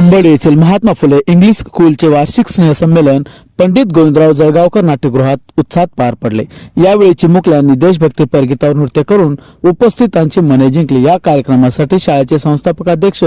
अंबड येथील महात्मा फुले इंग्लिश स्कूलचे वार्षिक स्नेहसंमेलन पंडित गोविंदराव जळगावकर नाट्यगृहात उत्साहात पार पडले. यावेळी चिमुकल्यांनी देशभक्तीपर गीतावर नृत्य करून उपस्थितांची मने जिंकली. या कार्यक्रमासाठी शाळेचे संस्थापकाध्यक्ष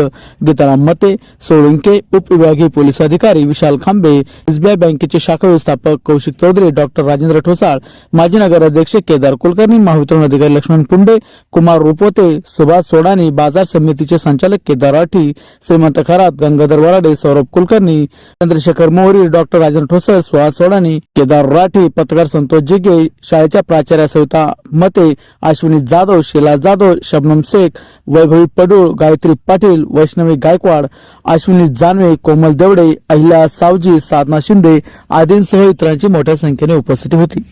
गीताराम मते सोळंके उपविभागीय पोलीस अधिकारी विशाल खांबे एसबीआय बँकेचे शाखा व्यवस्थापक कौशिक चौधरी डॉक्टर राजेंद्र ठोसाळ माजी नगराध्यक्ष केदार कुलकर्णी महावितरण अधिकारी लक्ष्मण पुंडे कुमार रुपोते सुभाष सोडानी बाजार समितीचे संचालक केदार राठी श्रीमंत खरात गंगाधर वराडे सौरभ कुलकर्णी चंद्रशेखर मोहरी डॉक्टर राजेंद्र ठोसळ सुहास सोडानी केदार राठी पत्रकार संतोष जिगे शाळेच्या प्राचार्या सविता मते अश्विनी जाधव शिला जाधव शबनम शेख वैभवी पडूळ गायत्री पाटील वैष्णवी गायकवाड अश्विनी जानवे कोमल देवडे अहिल्या सावजी साधना शिंदे आदींसह इतरांची मोठ्या संख्येने उपस्थिती होती.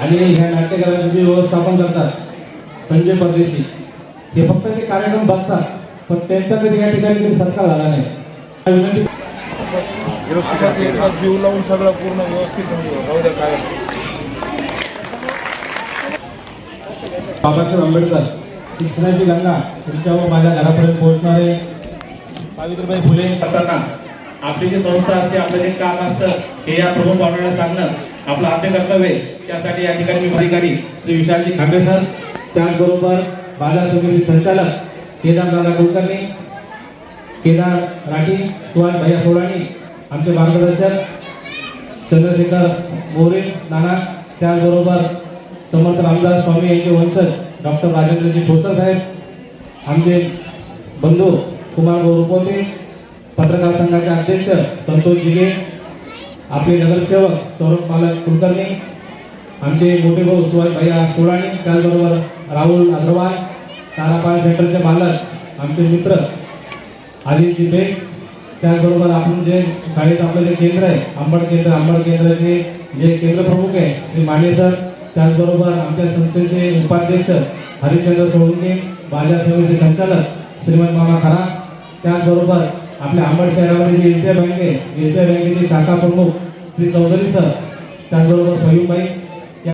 आणि ह्या नाट्यकारांचे व्यवस्थापन करतात. संजय परदेशी. हे फक्त ते कार्यक्रम बघतात पण त्यांचा कधी या ठिकाणी कधी सत्कार झाला नाही. असाच एकदा जीव लावून सगळं पूर्ण व्यवस्थित द्या काय बाबासाहेब आंबेडकर शिक्षणाची गंगा तुमच्या व माझ्या घरापर्यंत पोहोचणारे सावित्रीबाई फुले. करताना आपली जी संस्था असते आपलं जे काम असतं हे या प्रमुख पाहुण्यांना सांगणं आपलं आद्य कर्तव्य आहे. त्यासाठी या ठिकाणी मी अधिकारी श्री विशालजी खांबे सर त्याचबरोबर बाजार समिती संचालक केदार दादा कुलकर्णी केदार राठी सुहास भैया सोराणी आमचे मार्गदर्शक चंद्रशेखर मोरे नाना त्याचबरोबर समर्थ रामदास स्वामी यांचे वंशज डॉक्टर राजेंद्रजी ठोसर साहेब आमचे बंधू कुमार गोरुपोते पत्रकार संघाचे अध्यक्ष संतोष जिगे आपले नगरसेवक सौरभ पालक कुलकर्णी आमचे मोठे भाऊ सुहास भैया सोडाणी त्याचबरोबर राहुल अग्रवाल तारापाळ सेंटरचे मालक आमचे मित्र आदित्य बेग त्याचबरोबर आपण जे शाळेत आपलं जे केंद्र आहे आंबड केंद्र आंबड केंद्राचे जे केंद्र प्रमुख आहे श्री माने सर त्याचबरोबर आमच्या संस्थेचे उपाध्यक्ष हरिचंद्र सोळंके बाजार समितीचे संचालक श्रीमंत मामा खरा त्याचबरोबर आपल्या आंबड शहरामध्ये जी एस आय बँक आहे एस आय बँकेचे शाखा प्रमुख श्री चौधरी सर त्याचबरोबर फयूमबाई